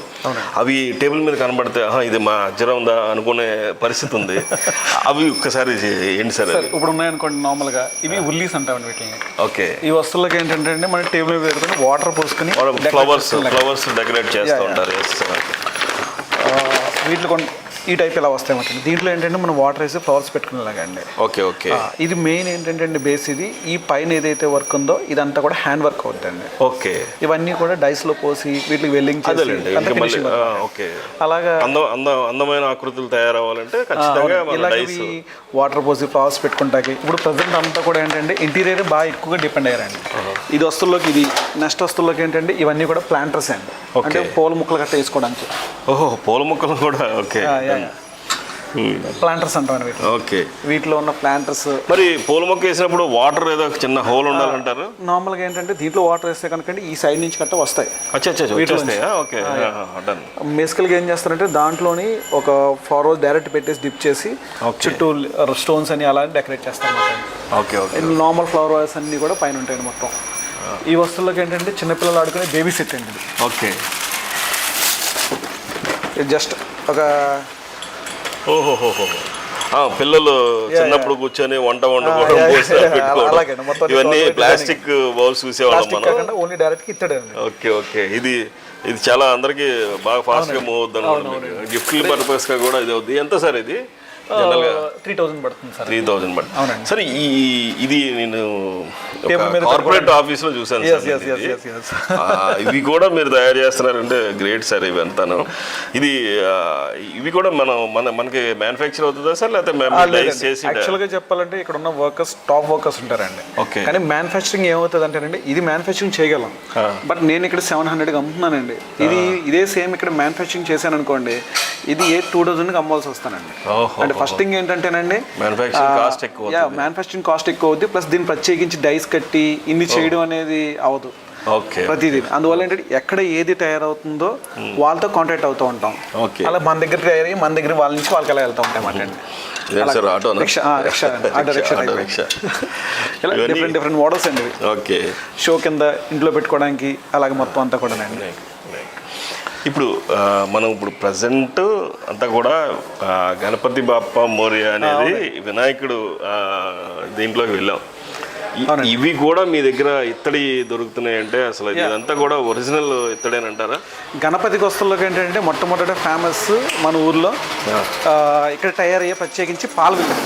అవి టేబుల్ మీద కనబడితే "ఆహా, ఇది మా అజ్జరం ఉందా? అనుకునే పరిస్థితి ఉంది. అవి ఒక్కసారి ఏంటి సార్ ఇప్పుడు ఉన్నాయనుకోండి నార్మల్గా ఇవి ఉల్లీస్ అంటామండి వీటిని ఓకే. ఈ వస్తువులకి ఏంటంటే అండి మన టేబుల్ మీద పెట్టుకుని వాటర్ పోసుకొని ఫ్లవర్స్ ఫ్లవర్స్ డెకరేట్ చేస్తూ. ఉంటారు. వీటిలో కొన్ని ఈ టైప్ ఇలా వస్తాయి అన్నమాట దీంట్లో ఏంటంటే మనం వాటర్ వేసి ఫ్లవర్స్ పెట్టుకునేలాగా అండి. Okay okay. ఇది మెయిన్ ఏంటంటే అండి బేస్ ఇది. ఈ పైన ఏదైతే వర్క్ ఉందో ఇదంతా కూడా హ్యాండ్ వర్క్ అవుతుందండి ఓకే. ఇవన్నీ కూడా డైస్లో పోసి వీటికి వెల్లింగ్ చేసి. ఓకే. అలాగా అందం అందం అందమైన ఆకృతులు తయారవ్వాలంటే డైస్ వాటర్ పోసి ఫ్లవర్స్ పెట్టుకుంటాకి. ఇప్పుడు ప్రజెంట్ అంతా కూడా ఏంటంటే ఇంటీరియర్ బాగా ఎక్కువగా డిపెండ్ అయ్యారండి. ఇది వస్తువుల్లోకి ఇది నెక్స్ట్ వస్తువుల్లోకి ఏంటంటే ఇవన్నీ కూడా ప్లాంటర్స్ అండి. అంటే పూల ముక్కలు గట్ట వేసుకోవడానికి. ఓహో పూల మొక్కలు కూడా ఓకే. ప్లాంటర్స్ అంటాం వీటి ఓకే వీటిలో ఉన్న ప్లాంటర్స్ మరి పూల మొక్క వేసినప్పుడు వాటర్ ఏదో చిన్న హోల్ ఉండాలంటారు? నార్మల్గా ఏంటంటే దీంట్లో వాటర్ వేస్తే కనుక ఈ సైడ్ నుంచి కట్ట వస్తాయి. ఓకే బేసికల్గా ఏం చేస్తారంటే దాంట్లోని ఒక ఫార్వర్డ్ డైరెక్ట్ పెట్టేసి డిప్ చేసి. చుట్టూ స్టోన్స్ అని అలా డెకరేట్ చేస్తారన్నమాట okay okay normal flower walls అన్నీ కూడా పైన ఉంటాయండి మొత్తం. ఈ వస్తువులకి ఏంటంటే చిన్నపిల్లలు ఆడుకునే బేబీ సెట్ అండి. ఓకే జస్ట్ ఒక ఓహోహోహో ఆ, పిల్లలు చిన్నప్పుడు కూర్చొని వంట వండుకోవడం yeah, పెట్టుకోవడం. ఇవన్నీ ప్లాస్టిక్ బౌల్స్ చూసేవాళ్ళం మనం. Only okay okay. ఇది ఇది చాలా అందరికి బాగా ఫాస్ట్గా మూవ్ అవుతుంది గిఫ్ట్ పర్పస్గా కూడా ఇది అవుద్ది. ఎంత సార్ ఇది? త్రీ థౌజండ్ పడుతుంది సార్. త్రీ బట్ అవునండి. సరే ఈ ఇది నేను కార్పొరేట్ ఆఫీస్లో చూసాను ఇవి కూడా మీరు తయారు చేస్తున్నారంటే గ్రేట్ సార్ ఇవి అంతాను. ఇది ఇవి కూడా మనం మన మనకి మ్యానుఫ్యాక్చర్ అవుతుందా సార్? లేకపోతే చేసి యాక్చువల్గా చెప్పాలంటే ఇక్కడ ఉన్న వర్కర్స్ టాప్ వర్కర్స్ ఉంటారండి. Okay. కానీ మ్యానుఫ్యాక్చరింగ్ ఏమవుతుంది అంటేనండి ఇది మ్యానుఫ్యాక్చరింగ్ చేయగలం. బట్ నేను ఇక్కడ సెవెన్ హండ్రెడ్కి అమ్ముతున్నానండి. ఇది ఇదే సేమ్ ఇక్కడ మ్యానుఫ్యాక్చరింగ్ చేశాను అనుకోండి ఇది ఏ టూ థౌజండ్కి అమ్మాల్సి వస్తానండి. అంటే ఫస్ట్ థింగ్ ఏంటంటేనండి మ్యానుఫ్యాక్చరింగ్ కాస్ట్ ఎక్కువ అవుద్ది ప్లస్ దీన్ని ప్రత్యేకించి డైస్ కట్టి ఇన్ని చేయడం అనేది అవదు. ఓకే ప్రతిదీ. అందువల్ల ఏంటంటే ఎక్కడ ఏది తయారవుతుందో వాళ్ళతో కాంటాక్ట్ అవుతూ ఉంటాం. ఓకే అలా మన దగ్గర తయారయ్యి మన దగ్గర వాళ్ళ నుంచి వాళ్ళకి అలా వెళ్తూ ఉంటాం ఇవన్నీ- డిఫరెంట్ డిఫరెంట్ మోడల్స్ అండి. ఓకే షో కింద ఇంట్లో పెట్టుకోవడానికి అలాగే మొత్తం అంతా కూడా అండి ఇప్పుడు మనం ఇప్పుడు ప్రజెంట్ అంతా కూడా గణపతి బాప్ప మోరియా అనేది వినాయకుడు దీంట్లోకి వెళ్ళాం. ఇవి కూడా మీ దగ్గర ఇత్తడి దొరుకుతున్నాయి అంటే అసలు ఇదంతా కూడా ఒరిజినల్ ఇత్తడేనంటారా గణపతి కొస్తల్లోకి ఏంటంటే మొట్టమొదట ఫేమస్ మన ఊర్లో ఇక్కడ తయారు అయ్యే ప్రత్యేకించి పాలు విల్లు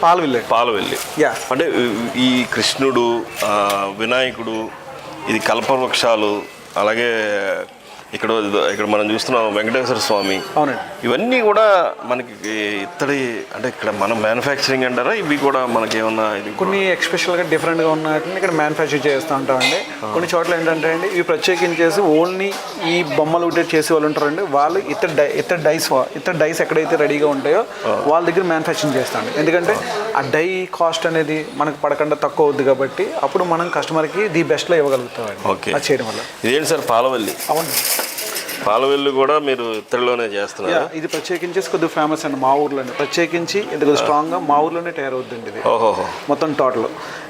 పాలు విల్లు పాలు వెళ్ళి యా అంటే ఈ- కృష్ణుడు వినాయకుడు ఇది కల్పవృక్షాలు అలాగే ఇక్కడ ఇక్కడ మనం చూస్తున్నాం వెంకటేశ్వర స్వామి. అవునండి. ఇవన్నీ కూడా మనకి ఇత్తడి అంటే ఇక్కడ మనం మ్యానుఫ్యాక్చరింగ్ అంటారా? ఇవి కూడా మనకి ఏమన్నా ఇది కొన్ని ఎక్స్పెషల్గా డిఫరెంట్గా ఉన్న వాటిని ఇక్కడ మ్యానుఫ్యాక్చర్ చేస్తూ ఉంటామండి. కొన్ని చోట్ల ఏంటంటే అండి ఇవి ప్రత్యేకించేసి ఓన్లీ ఈ బొమ్మలు చేసే వాళ్ళు ఉంటారండి. వాళ్ళు ఇతర డై ఇతర డైస్ ఇతర డైస్ ఎక్కడైతే రెడీగా ఉంటాయో వాళ్ళ దగ్గర మ్యానుఫ్యాక్చరింగ్ చేస్తాండి ఎందుకంటే ఆ డై కాస్ట్ అనేది మనకు పడకుండా తక్కువ అవుద్ది కాబట్టి అప్పుడు మనం కస్టమర్కి ది బెస్ట్లో ఇవ్వగలుగుతామండి. ఓకే. అది చేయడం వల్ల. ఇదేంటి సార్ పాలవల్లి? అవును పాలవెల్లి కూడా మీరు ఇత్తడిలోనే చేస్తున్నారు. ఇది ప్రత్యేకించేసి కొద్దిగా ఫేమస్ అండి మా ఊర్లో ప్రత్యేకించి ఇది కొద్దిగా స్ట్రాంగ్గా మా ఊర్లోనే తయారవుద్దండి ఇది. మొత్తం టోటల్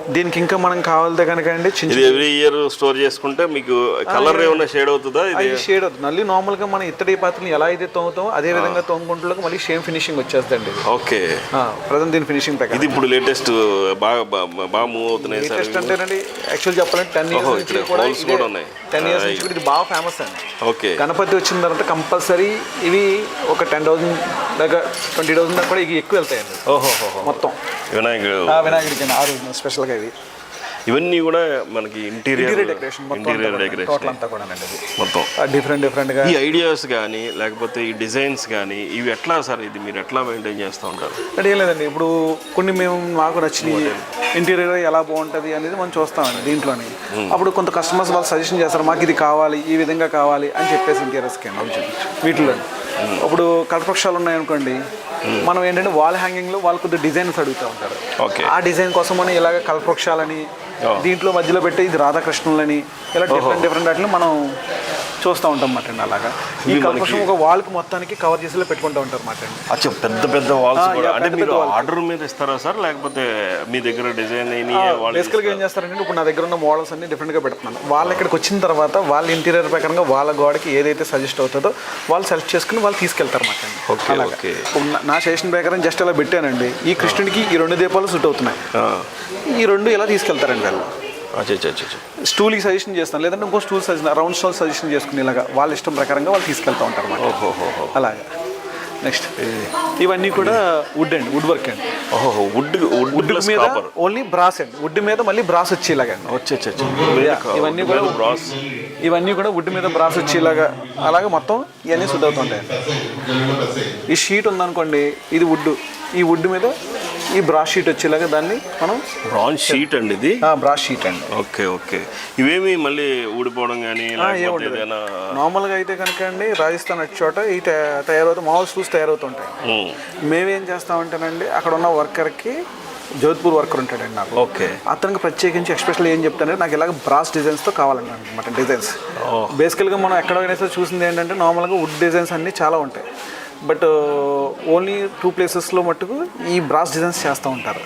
దీనికి ఇంకా మనం కావాలితే కనుక అండి ఇది ఎవ్రీ ఇయర్ స్టోర్ చేసుకుంటే మీకు కలర్ ఏమన్నా షేడ్ అవుతుందా? ఇది షేడ్ అవుతుంది. మళ్ళీ నార్మల్గా మన ఇత్తడి పాత్రలు ఎలా అయితే తోముతామో అదే విధంగా తోముకుంటులోకి మళ్ళీ సేమ్ ఫినిషింగ్ వచ్చేస్తుందండి ఇది. ఓకే. ప్రజెంట్ దీని ఫినిషింగ్ ప్రకారం. ఇది ఇప్పుడు లేటెస్ట్ బాగా బా- బాగా మూవ్ అవుతున్నాయి సార్. లేటెస్ట్ అంటేనండి యాక్చువల్ చెప్పాలంటే టెన్ ఇయర్స్ కూడా ఉన్నాయి. టెన్ ఇయర్స్ నుంచి కూడా ఇది బాగా ఫేమస్ అండి. ఓకే. గణపతి వచ్చిన తర్వాత కంపల్సరీ ఇవి ఒక టెన్ థౌసండ్ దాకా ట్వంటీ థౌసండ్ దాకా కూడా ఇవి ఎక్కువ వెళ్తాయండి. ఓహో. మొత్తం. వినాయకుడు. వినాయకుడికి ఆ రోజు స్పెషల్గా ఇది. ఇవన్నీ కూడా మనకి ఇంటీరియర్ ఇంటీరియర్ డెకరేషన్ మొత్తం ఇంటీరియర్ టోటల్ డెకరేషన్ అంతా కూడా మొత్తం. డిఫరెంట్ డిఫరెంట్గా ఈ ఐడియాస్ కానీ లేకపోతే ఈ డిజైన్స్ కానీ ఇవి ఎట్లా సార్ ఇది? మీరు ఎట్లా మెయింటైన్ చేస్తూ ఉంటారు? అంటే ఏం లేదండి ఇప్పుడు కొన్ని మేము మాకు నచ్చినవి ఇంటీరియర్ ఎలా బాగుంటుంది అనేది మనం చూస్తామండి దీంట్లోని. అప్పుడు కొంత కస్టమర్స్ వాళ్ళు సజెషన్ చేస్తారు మాకు ఇది కావాలి ఈ విధంగా కావాలి అని చెప్పేసి ఇంటీరియర్స్కి వీటిలో. ఇప్పుడు కల్పక్షాలు ఉన్నాయనుకోండి మనం ఏంటంటే వాల్ హ్యాంగింగ్లో వాళ్ళు కొద్దిగా డిజైన్స్ అడుగుతూ ఉంటారు. ఓకే. ఆ డిజైన్ కోసం మనం ఇలాగ కల్పవృక్షాలని దీంట్లో మధ్యలో పెట్టి ఇది రాధాకృష్ణులని ఇలా డిఫరెంట్ డిఫరెంట్ వాటిని మనం చూస్తూ ఉంటాం అన్నమాట అండి అలాగా. ఈ కల్పవృక్షం ఒక వాల్కి మొత్తానికి కవర్ చేసేలా పెట్టుకుంటూ ఉంటారు అన్నమాట అండి అచ్చా పెద్ద పెద్ద వాల్స్ కూడా. అంటే మీరు. ఆర్డర్ మీద ఇస్తారా సార్? లేకపోతే మీ దగ్గర డిజైన్ బేసికల్గా ఏం చేస్తారంటే ఇప్పుడు నా దగ్గర ఉన్న మోడల్స్ అన్ని డిఫరెంట్గా పెడుతున్నాను. వాళ్ళు ఇక్కడికి వచ్చిన తర్వాత వాళ్ళ ఇంటీరియర్ ప్రకారంగా వాళ్ళ గోడకి ఏదైతే సజెస్ట్ అవుతుందో వాళ్ళు సెలెక్ట్ చేసుకుని వాళ్ళు తీసుకెళ్తారు మాట ఓకే ఓకే నా సజెషన్ ప్రకారం జస్ట్ అలా పెట్టానండి. ఈ కృష్ణుడికి ఈ రెండు దీపాలు సూట్ అవుతున్నాయి. ఈ రెండు ఇలా తీసుకెళ్తారండి వాళ్ళు? స్టూల్కి సజెషన్ చేస్తాను లేదంటే ఇంకో stool suggestion round stool suggestion చేసుకుని ఇలాగా వాళ్ళ ఇష్టం ప్రకారంగా వాళ్ళు తీసుకెళ్తూ ఉంటారు అన్నమాట అలాగా. నెక్స్ట్ ఇవన్నీ కూడా వుడ్ అండి వుడ్ వర్క్ అండి. ఓహో వుడ్ వుడ్ మీద ఓన్లీ బ్రాస్ అండి వుడ్ మీద మళ్ళీ బ్రాస్ వచ్చేలాగండి వచ్చా అచ్చా అచ్చా. ఇవన్నీ కూడా బ్రాస్. ఇవన్నీ కూడా వుడ్ మీద బ్రాస్ వచ్చేలాగా అలాగే మొత్తం ఇవన్నీ శుద్ధ అవుతుంటాయి ఈ షీట్ ఉందనుకోండి ఇది వుడ్. ఈ వుడ్ మీద ఈ బ్రాస్ షీట్ వచ్చేలాగా దాన్ని మనం బ్రాన్ షీట్ అండి ఇది? బ్రాస్ షీట్ అండి. Okay okay. ఇవేమి మళ్ళీ ఊడిపోవడం కానీ నార్మల్గా అయితే కనుక అండి రాజస్థాన్ అటు చోట ఈ తయా- తయారవుతాయి మామూలు షూస్ తయారవుతుంటాయి. మేమేం. చేస్తామంటేనండి అక్కడ ఉన్న వర్కర్కి జోధ్పూర్ వర్కర్ ఉంటాడండి నాకు. ఓకే. అతనికి ప్రత్యేకించి ఎస్పెషల్ ఏం చెప్తానంటే నాకు ఇలాగ బ్రాస్ డిజైన్స్తో కావాలండి అనమాట డిజైన్స్. బేసికల్గా మనం ఎక్కడైనా సరే చూసింది ఏంటంటే నార్మల్గా వుడ్ డిజైన్స్ అన్నీ చాలా ఉంటాయి. బట్ ఓన్లీ టూ ప్లేసెస్లో మట్టుకు ఈ బ్రాస్ డిజైన్స్ చేస్తూ ఉంటారు.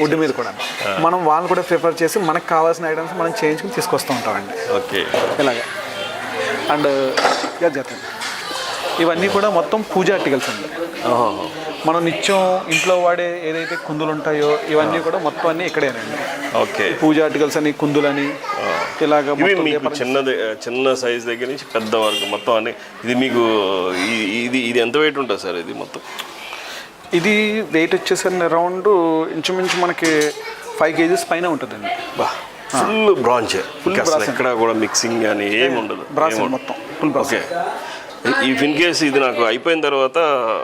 వుడ్ మీద కూడా. మనం వాళ్ళు కూడా ప్రిఫర్ చేసి మనకు కావాల్సిన ఐటమ్స్ మనం చేయించుకుని తీసుకొస్తూ ఉంటామండి. ఓకే. ఇలాగ. అండ్ ఇక చెప్తాను ఇవన్నీ కూడా మొత్తం పూజ ఆర్టికల్స్ అండి. మనం నిత్యం ఇంట్లో వాడే ఏదైతే కుందులు ఉంటాయో ఇవన్నీ కూడా మొత్తం అన్నీ ఇక్కడేనండి. ఓకే. పూజ ఆర్టికల్స్ అని కుందులని ఇలాగ ఇవి మీకు చిన్నది చిన్న సైజ్ దగ్గర నుంచి పెద్ద వరకు మొత్తం అన్ని ఇది మీకు ఇది ఇది ఎంత వెయిట్ ఉంటుంది సార్ ఇది మొత్తం? ఇది వెయిట్ వచ్చేసరికి అరౌండ్ ఇంచుమించు మనకి ఫైవ్ కేజీస్ పైన ఉంటుందండి. బా ఫుల్ బ్రాంచ్ brass ఎక్కడ కూడా మిక్సింగ్ కానీ ఏమి ఉండదు. మొత్తం. Full brass okay. ఈ ఇన్ కేస్ ఇది నాకు అయిపోయిన తర్వాత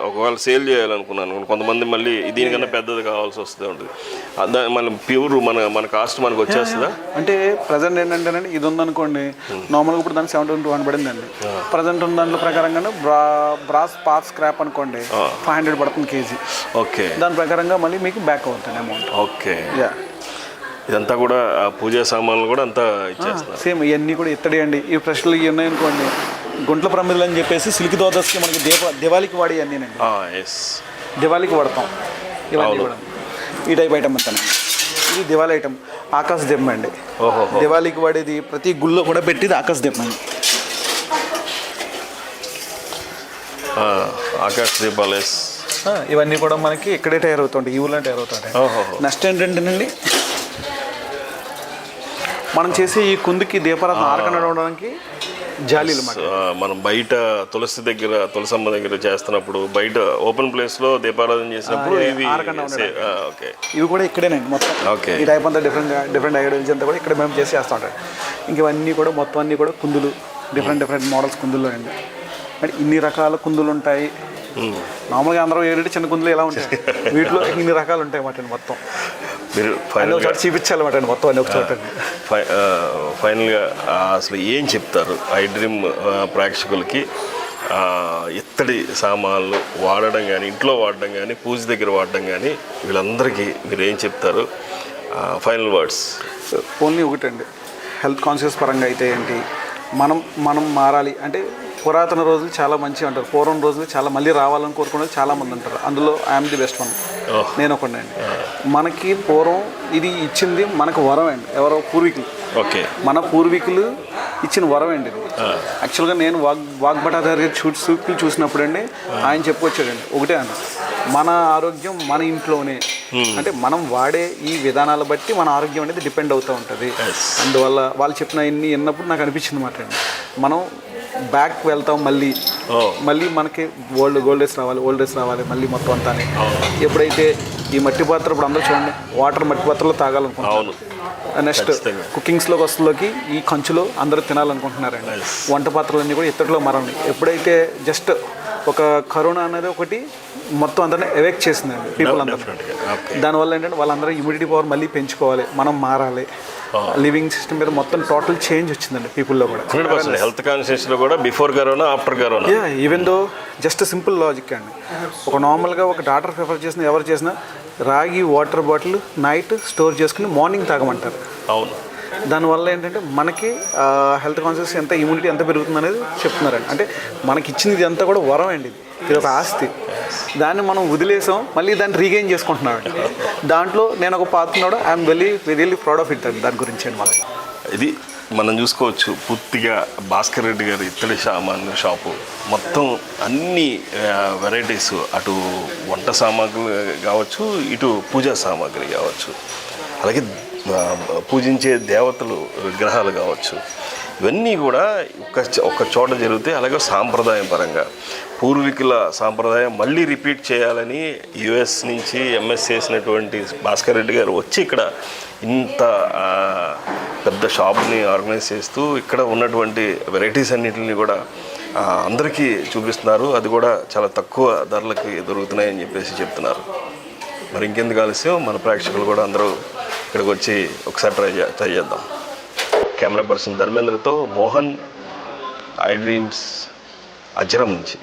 ఒకవేళ సేల్ చేయాలనుకున్నాను కొంతమంది మళ్ళీ దీనికన్నా పెద్దది కావాల్సి వస్తుంది ఉంటుంది. మన ప్యూర్ మన మన కాస్ట్ మనకు వచ్చేస్తుందా? అంటే ప్రజెంట్ ఏంటంటేనండి ఇది ఉందనుకోండి నార్మల్గా ఇప్పుడు దానికి సెవెంటీ టూ హండ్రెడ్ పడిందండి. ప్రజెంట్ ఉన్న దాంట్లో ప్రకారంగానే బ్రా బ్రాస్ పార్ట్ స్క్రాప్ అనుకోండి ఫైవ్ హండ్రెడ్ పడుతుంది కేజీ. ఓకే. దాని ప్రకారంగా మళ్ళీ మీకు బ్యాక్ అవుతుంది అమౌంట్. ఓకే. యా. ఇదంతా కూడా పూజా సామాన్లు కూడా అంతా ఇచ్చేస్తున్నారు. సేమ్ ఇవన్నీ కూడా ఇత్తడి అండి. ఈ ఫ్రెష్లు ఇవి ఉన్నాయనుకోండి గుంట్ల ప్రమిదలు అని చెప్పేసి సిల్క్ దోదస్కి మనకి దీప దివాళీకి వాడి అన్నీనండి. ఎస్ దివాళీకి వాడతాం. ఇవన్నీ. కూడా ఈ టైప్ ఐటమ్ అంతానండి ఇది దివాళీ ఐటమ్. ఆకాశ దీపం అండి. ఓహో దివాళీకి వాడేది ప్రతి గుళ్ళో కూడా పెట్టేది ఆకాశ దీపం అండి. ఆకాశ్ దీపాలు ఇవన్నీ కూడా మనకి ఇక్కడే తయారవుతుంటాయి. ఈ ఊళ్ళో తయారవుతుంటాయి. ఓహో నెక్స్ట్ ఏంటంటేనండి మనం చేసే ఈ కుందుకి దీపారాధన ఆరకనడానికి జాలీలు మనం బయట తులసి దగ్గర తులసమ్మ దగ్గర చేస్తున్నప్పుడు బయట ఓపెన్ ప్లేస్లో దీపారాధన చేసినప్పుడు ఇవి ఓకే. ఇవి కూడా ఇక్కడేనండి మొత్తం. ఓకే. ఈ టైప్ అంతా డిఫరెంట్ డిఫరెంట్ ఐడియాలజీ అంతా కూడా ఇక్కడ మేము చేసి చేస్తూ ఉంటాం ఇంక ఇవన్నీ కూడా మొత్తం అన్నీ కూడా కుందులు డిఫరెంట్ డిఫరెంట్ మోడల్స్ కుందులు అండి. ఇన్ని రకాల కుందులు ఉంటాయి. నార్మల్గా అందరూ ఏడు చిన్న కుందులు ఎలా ఉంటాయి? వీటిలో ఇన్ని రకాలు ఉంటాయి అన్నమాట మొత్తం. మీరు ఫైనల్ ఒకసారి చూపించాలన్నమాట అండి మొత్తం అన్ని ఒక చోట. ఫైనల్గా అసలు ఏం చెప్తారు? ఐ డ్రీమ్ ప్రేక్షకులకి ఇత్తడి సామాన్లు వాడడం కానీ ఇంట్లో వాడడం కానీ పూజ దగ్గర వాడడం కానీ వీళ్ళందరికీ మీరు ఏం చెప్తారు? ఫైనల్ వర్డ్స్ ఓన్లీ ఒకటండి. హెల్త్ కాన్షియస్ పరంగా అయితే ఏంటి? మనం మనం మారాలి. అంటే పురాతన రోజులు చాలా మంచిగా ఉంటారు పూర్వం రోజులు చాలా మళ్ళీ రావాలని కోరుకునేది చాలా మంది ఉంటారు అందులో ఐఎమ్ ది బెస్ట్ వన్. నేను ఒకటి అండి. మనకి పూర్వం ఇది ఇచ్చింది మనకు వరం అండి. ఎవరో పూర్వీకులు. ఓకే. మన పూర్వీకులు ఇచ్చిన వరం అండి ఇది. యాక్చువల్గా నేను వాగ్ వాగ్భటాచార్య గారి చూ సూక్తులు చూసినప్పుడు అండి ఆయన చెప్పుకొచ్చాడండి. ఒకటే అన్న మన ఆరోగ్యం మన ఇంట్లోనే. అంటే మనం వాడే ఈ విధానాలు బట్టి మన ఆరోగ్యం అనేది డిపెండ్ అవుతూ ఉంటుంది. అందువల్ల వాళ్ళు చెప్పిన ఇన్ని విన్నప్పుడు నాకు అనిపించింది మాట అండి. మనం బ్యాక్ వెళ్తాం మళ్ళీ. మళ్ళీ మనకి ఓల్డ్ గోల్డ్ డేస్ రావాలి ఓల్డ్ డేస్ రావాలి మళ్ళీ మొత్తం అంతా ఎప్పుడైతే ఈ మట్టి పాత్ర ఇప్పుడు అందరూ చూడండి వాటర్ మట్టి పాత్రలో తాగాలనుకుంటున్నారు. నెక్స్ట్ ఖచ్చితంగా. కుకింగ్స్లోకి వస్తులోకి ఈ కంచులో అందరూ తినాలనుకుంటున్నారండి. వంట పాత్రలన్నీ కూడా ఇత్తడిలో మరండి ఎప్పుడైతే జస్ట్ ఒక కరోనా అనేది ఒకటి మొత్తం అందరినీ ఎవెక్ట్ చేసిందండి. పీపుల్ అందరూ. దానివల్ల ఏంటంటే వాళ్ళందరూ ఇమ్యూనిటీ పవర్ మళ్ళీ పెంచుకోవాలి మనం మారాలి. లివింగ్ సిస్టమ్ మీద మొత్తం టోటల్ చేంజ్ వచ్చిందండి పీపుల్లో కూడా. హెల్త్ కాన్షియస్లో కూడా before corona after corona even though just simple logic అండి. ఒక నార్మల్గా ఒక డాక్టర్ ప్రిఫర్ చేసిన ఎవరు చేసినా రాగి వాటర్ బాటిల్ నైట్ స్టోర్ చేసుకుని మార్నింగ్ తాగమంటారు. అవును. దానివల్ల ఏంటంటే మనకి హెల్త్ కాన్షియస్ ఎంత ఇమ్యూనిటీ ఎంత పెరుగుతుంది అనేది చెప్తున్నారండి. అంటే మనకి ఇచ్చింది ఇది అంతా కూడా వరం అండి ఇది. ఇది ఒక ఆస్తి. దాన్ని మనం వదిలేసాం మళ్ళీ దాన్ని రీగెయిన్ చేసుకుంటున్నాం దాంట్లో నేను ఒక పాతున్నాడు I'm very very proud of it అండి దాని గురించి అండి మనకి ఇది మనం చూసుకోవచ్చు పూర్తిగా భాస్కర్ రెడ్డి గారి ఇత్తడి సామాన్లు షాపు. మొత్తం అన్ని వెరైటీస్ అటు వంట సామాగ్రి కావచ్చు ఇటు పూజా సామాగ్రి కావచ్చు. అలాగే పూజించే దేవతలు విగ్రహాలు కావచ్చు. ఇవన్నీ కూడా ఒక ఒక చోట జరిగితే అలాగే సాంప్రదాయం పరంగా. పూర్వీకుల సాంప్రదాయం మళ్ళీ రిపీట్ చేయాలని యుఎస్ నుంచి ఎంఎస్ చేసినటువంటి భాస్కర్ రెడ్డి గారు వచ్చి ఇక్కడ ఇంత పెద్ద షాప్ని ఆర్గనైజ్ చేస్తూ ఇక్కడ ఉన్నటువంటి వెరైటీస్ అన్నిటిని కూడా అందరికీ చూపిస్తున్నారు. అది కూడా చాలా తక్కువ ధరలకి దొరుకుతున్నాయని చెప్పేసి చెప్తున్నారు. మరి ఇంకెందుకు ఆలస్యం? మన ప్రేక్షకులు కూడా అందరూ ఇక్కడికి వచ్చి ఒకసారి ట్రై ట్రై చేద్దాం. కెమెరా పర్సన్ ధర్మేంద్రతో మోహన్ ఐ డ్రీమ్స్ అజరం నుంచి.